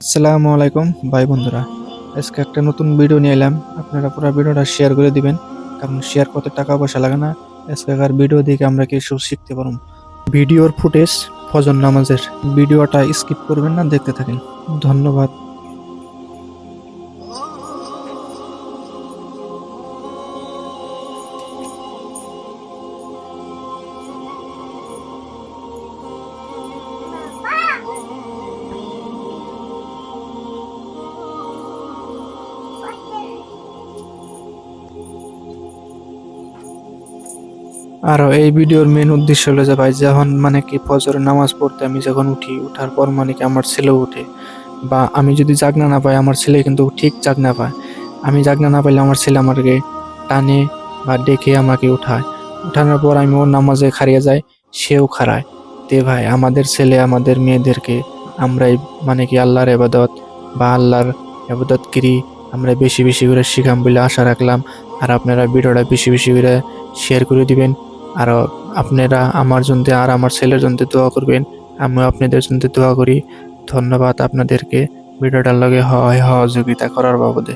আসসালামু আলাইকুম, ভাই বন্ধুরা। আজকে একটা নতুন ভিডিও নিয়ে এলাম। আপনারা পুরো ভিডিওটা শেয়ার করে দিবেন, কারণ শেয়ার করতে টাকা পয়সা লাগে না। আজকেকার ভিডিও দেখে আমরা কিছু শিখতে পারব। ভিডিওর ফুটেজ ফজর নামাজের। ভিডিওটা স্কিপ করবেন না, দেখতে থাকেন। ধন্যবাদ। আর এই ভিডিওর মেন উদ্দেশ্য হলো যে ভাই, যখন মানে কি ফজরের নামাজ পড়তে আমি যখন উঠি, উঠার পর মানে কি আমার ছেলেও উঠে বা আমি যদি জাগনা না পাই, আমার ছেলে কিন্তু ঠিক জাগনা পায়। আমি জাগনা না পাইলে আমার ছেলে আমাকে টানে বা ডেকে আমাকে উঠায়। উঠানোর পর আমি ওর নামাজে খারিয়ে যাই, সেও খারায় তে ভাই, আমাদের ছেলে, আমাদের মেয়েদেরকে আমরাই মানে কি আল্লাহর এবাদত বা আল্লাহর এবাদত এবাদতগিরি আমরা বেশি বেশি করে শিখাম বলে আশা রাখলাম। আর আপনারা ভিডিওটা বেশি বেশি করে শেয়ার করে দিবেন। আর আপনারা আমার জন্য আর আমার ছেলের জন্য দোয়া করবেন। আমিও আপনাদের জন্য দোয়া করি। ধন্যবাদ আপনাদেরকে। ভিডিওটার লগে হয় সহযোগিতা করার বাবদে।